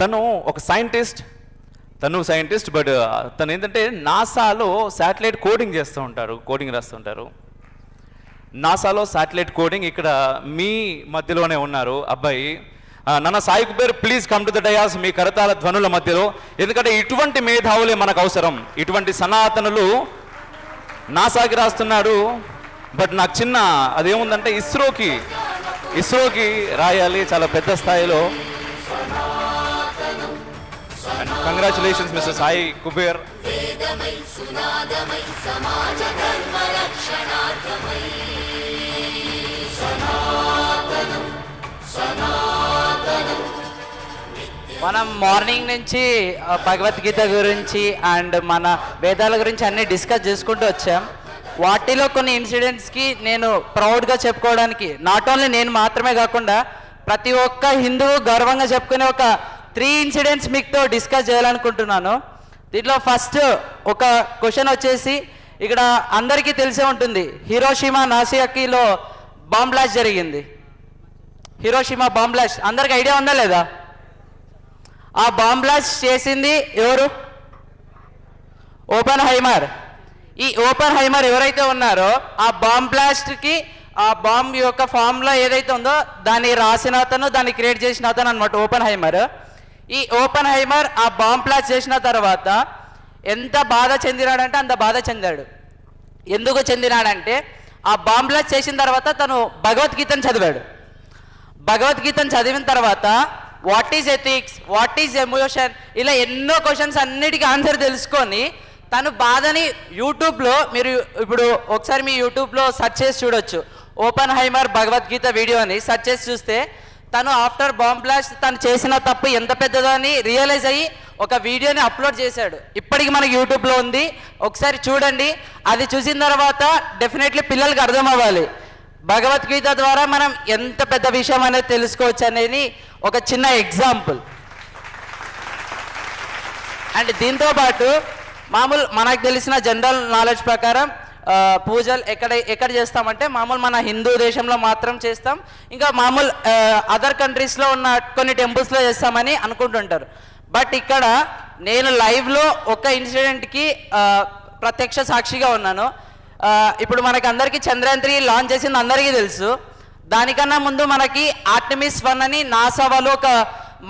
తను ఒక సైంటిస్ట్ తను సైంటిస్ట్ బట్ uh, తను ఏంటంటే నాసాలో శాటిలైట్ కోడింగ్ చేస్తూ ఉంటారు కోడింగ్ రాస్తుంటారు నాసాలో శాటిలైట్ కోడింగ్ ఇక్కడ మీ మధ్యలోనే ఉన్నారు అబ్బాయి. నన్న నాన్న Sai Kuber please come to the dais మీ కరతాల ధ్వనుల మధ్యలో. ఎందుకంటే ఇటువంటి మేధావులే మనకు అవసరం. ఇటువంటి సనాతనులు నాసాకి రాస్తున్నాడు బట్ నాకు చిన్న అదేముందంటే ఇస్రోకి ఇస్రోకి రాయాలి చాలా పెద్ద స్థాయిలో. కంగ్రాచులేషన్స్ మిస్సెస్ సాయి కుబేర్ మనం మార్నింగ్ నుంచి భగవద్గీత గురించి అండ్ మన వేదాల గురించి అన్ని డిస్కస్ చేసుకుంటూ వచ్చాం. వాటిలో కొన్ని ఇన్సిడెంట్స్కి నేను ప్రౌడ్గా చెప్పుకోవడానికి నాట్ ఓన్లీ నేను మాత్రమే కాకుండా ప్రతి ఒక్క హిందువు గర్వంగా చెప్పుకునే ఒక త్రీ ఇన్సిడెంట్స్ మీతో డిస్కస్ చేయాలనుకుంటున్నాను. దీంట్లో ఫస్ట్ ఒక క్వశ్చన్ వచ్చేసి ఇక్కడ అందరికీ తెలిసే ఉంటుంది హీరోషిమా నాసియాకిలో బాంబ్ బ్లాస్ట్ జరిగింది. హీరోషిమా బాంబ్ బ్లాస్ట్ అందరికి ఐడియా ఉందా లేదా? ఆ బాంబ్ బ్లాస్ట్ చేసింది ఎవరు? ఓపెన్ హైమర్ ఈ ఓపెన్ హైమర్ ఎవరైతే ఉన్నారో ఆ బాంబ్ బ్లాస్ట్కి ఆ బాంబ్ యొక్క ఫామ్లో ఏదైతే ఉందో దాన్ని రాసిన అతను దాన్ని క్రియేట్ చేసిన అతను అనమాట ఓపెన్ హైమర్ ఈ ఓపెన్ హైమర్ ఆ బాంబ్ బ్లాస్ట్ చేసిన తర్వాత ఎంత బాధ చెందినాడంటే అంత బాధ చెందాడు. ఎందుకు చెందినాడంటే ఆ బాంబ్ బ్లాస్ట్ చేసిన తర్వాత తను భగవద్గీతను చదివాడు. భగవద్గీతను చదివిన తర్వాత what is ethics what is emotion ఇలా ఎన్నో క్వశ్చన్స్ అన్నిటికీ ఆన్సర్ తెలుసుకొని తను బాధని యూట్యూబ్లో మీరు ఇప్పుడు ఒకసారి మీ యూట్యూబ్లో సెర్చ్ చేసి చూడొచ్చు. ఓపెన్ హైమర్ భగవద్గీత వీడియో అని సెర్చ్ చేసి చూస్తే తను ఆఫ్టర్ బాంబ్ బ్లాస్ట్ తను చేసిన తప్పు ఎంత పెద్దదో అని రియలైజ్ అయ్యి ఒక వీడియోని అప్లోడ్ చేశాడు. ఇప్పటికి మనకి యూట్యూబ్లో ఉంది. ఒకసారి చూడండి. అది చూసిన తర్వాత డెఫినెట్లీ పిల్లలకి అర్థం అవ్వాలి భగవద్గీత ద్వారా మనం ఎంత పెద్ద విషయం అనేది తెలుసుకోవచ్చు అనేది ఒక చిన్న ఎగ్జాంపుల్ అండ్ దీంతో పాటు మామూలు మనకు తెలిసిన జనరల్ నాలెడ్జ్ ప్రకారం పూజలు ఎక్కడ ఎక్కడ చేస్తామంటే మామూలు మన హిందూ దేశంలో మాత్రం చేస్తాం. ఇంకా మామూలు అదర్ కంట్రీస్లో ఉన్న కొన్ని టెంపుల్స్లో చేస్తామని అనుకుంటుంటారు. బట్ ఇక్కడ నేను లైవ్లో ఒక ఇన్సిడెంట్కి ప్రత్యక్ష సాక్షిగా ఉన్నాను. ఇప్పుడు మనకి అందరికీ చంద్రయాన్ త్రీ లాంచ్ చేసింది అందరికీ తెలుసు. దానికన్నా ముందు మనకి ఆర్టమిస్ వన్ అని నాసా వాళ్ళు ఒక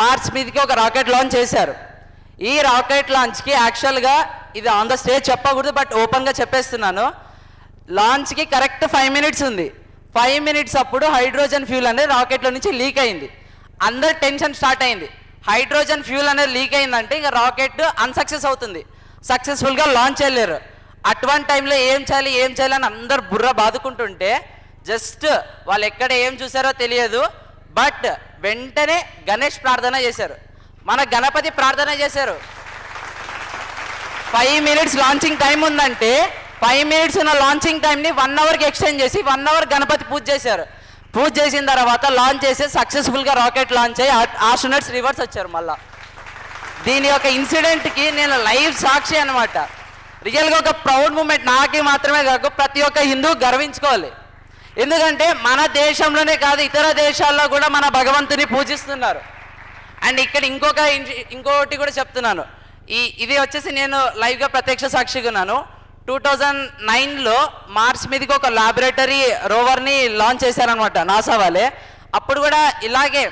మార్చ్ మీదకి ఒక రాకెట్ లాంచ్ చేశారు. ఈ రాకెట్ లాంచ్కి యాక్చువల్గా ఇది ఆన్ ద స్టేజ్ చెప్పకూడదు బట్ ఓపెన్గా చెప్పేస్తున్నాను. లాంచ్కి కరెక్ట్ ఫైవ్ మినిట్స్ ఉంది. ఫైవ్ మినిట్స్ అప్పుడు హైడ్రోజన్ ఫ్యూల్ అనేది రాకెట్లో నుంచి లీక్ అయింది. అందరు టెన్షన్ స్టార్ట్ అయింది. హైడ్రోజన్ ఫ్యూల్ అనేది లీక్ అయిందంటే ఇంకా రాకెట్ అన్సక్సెస్ అవుతుంది. సక్సెస్ఫుల్గా లాంచ్ చేయలేరు అటువంటి టైంలో ఏం చేయాలి ఏం చేయాలని అందరు బుర్ర బాదుకుంటుంటే జస్ట్ వాళ్ళు ఎక్కడ ఏం చూసారో తెలియదు. బట్ వెంటనే గణేష్ ప్రార్థన చేశారు. మన గణపతి ప్రార్థన చేశారు. ఫైవ్ మినిట్స్ లాంచింగ్ టైం ఉందంటే ఫైవ్ మినిట్స్ ఉన్న లాంచింగ్ టైంని వన్ అవర్కి ఎక్స్టెండ్ చేసి వన్ అవర్ గణపతి పూజ చేశారు. పూజ చేసిన తర్వాత లాంచ్ చేసి సక్సెస్ఫుల్గా రాకెట్ లాంచ్ అయ్యి ఆస్ట్రోనట్స్ రివర్స్ వచ్చారు మళ్ళా. దీని యొక్క ఇన్సిడెంట్కి నేను లైవ్ సాక్షి అనమాట రియల్గా ఒక ప్రౌడ్ మూమెంట్ నాకే మాత్రమే కాక ప్రతి ఒక్క హిందూ గర్వించుకోవాలి. ఎందుకంటే మన దేశంలోనే కాదు ఇతర దేశాల్లో కూడా మన భగవంతుని పూజిస్తున్నారు. అండ్ ఇక్కడ ఇంకొక ఇన్- ఇంకోటి కూడా చెప్తున్నాను. ఈ ఇది వచ్చేసి నేను లైవ్గా ప్రత్యక్ష సాక్షిగా ఉన్నాను టూ థౌజండ్ నైన్లో మార్చ్ మీదకి ఒక ల్యాబొరేటరీ రోవర్ని లాంచ్ చేశారనమాట నాసా వాళ్ళే. అప్పుడు కూడా ఇలాగే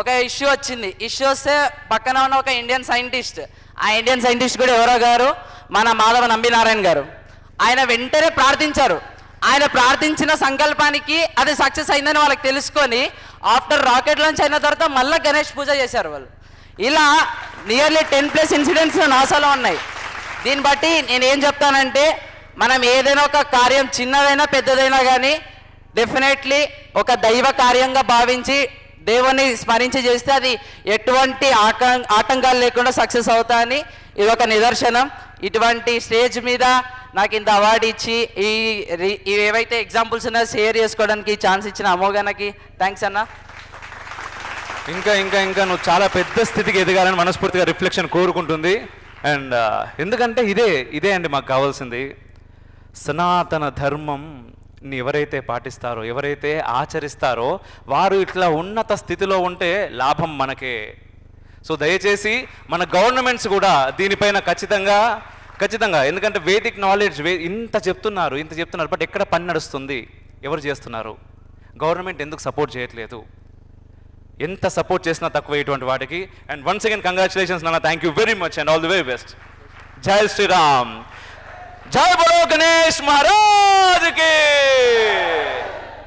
ఒక ఇష్యూ వచ్చింది. ఇష్యూ వస్తే పక్కన ఉన్న ఒక ఇండియన్ సైంటిస్ట్ ఆ ఇండియన్ సైంటిస్ట్ కూడా ఎవరో గారు? మన మాధవ నంబినారాయణ గారు. ఆయన వెంటనే ప్రార్థించారు. ఆయన ప్రార్థించిన సంకల్పానికి అది సక్సెస్ అయిందని వాళ్ళకి తెలుసుకొని ఆఫ్టర్ రాకెట్ లాంచ్ అయిన తర్వాత మళ్ళీ గణేష్ పూజ చేశారు వాళ్ళు. ఇలా నియర్లీ టెన్ ప్లస్ ఇన్సిడెంట్స్ నాసాలో ఉన్నాయి. దీన్ని బట్టి నేను ఏం చెప్తానంటే మనం ఏదైనా ఒక కార్యం చిన్నదైనా పెద్దదైనా కానీ డెఫినెట్లీ ఒక దైవ కార్యంగా భావించి దేవుని స్మరించి చేస్తే అది ఎటువంటి ఆటం ఆటంకాలు లేకుండా సక్సెస్ అవుతాయని ఇది ఒక నిదర్శనం. ఇటువంటి స్టేజ్ మీద నాకు ఇంత అవార్డు ఇచ్చి ఈ రి- ఏవైతే ఎగ్జాంపుల్స్ ఉన్నాయో షేర్ చేసుకోవడానికి ఛాన్స్ ఇచ్చిన అమోఘనకి థ్యాంక్స్ అన్న. ఇంకా ఇంకా ఇంకా నువ్వు చాలా పెద్ద స్థితికి ఎదగాలని మనస్ఫూర్తిగా రిఫ్లెక్షన్ కోరుకుంటుంది. అండ్ ఎందుకంటే ఇదే ఇదే అండి మాకు కావాల్సింది. సనాతన ధర్మం ని ఎవరైతే పాటిస్తారో ఎవరైతే ఆచరిస్తారో వారు ఇట్లా ఉన్నత స్థితిలో ఉంటే లాభం మనకే. సో దయచేసి మన గవర్నమెంట్స్ కూడా దీనిపైన ఖచ్చితంగా ఖచ్చితంగా ఎందుకంటే వేదిక్ నాలెడ్జ్ వే ఇంత చెప్తున్నారు ఇంత చెప్తున్నారు బట్ ఎక్కడ పని నడుస్తుంది? ఎవరు చేస్తున్నారు? గవర్నమెంట్ ఎందుకు సపోర్ట్ చేయట్లేదు? ఎంత సపోర్ట్ చేసినా తక్కువ ఇటువంటి వాటికి. అండ్ వన్స్ అగైన్ కంగ్రాచులేషన్స్ నాన్న. Thank you very much and all the very best Jai Shriram Jai బలో గణేష్ మహారాజ్కి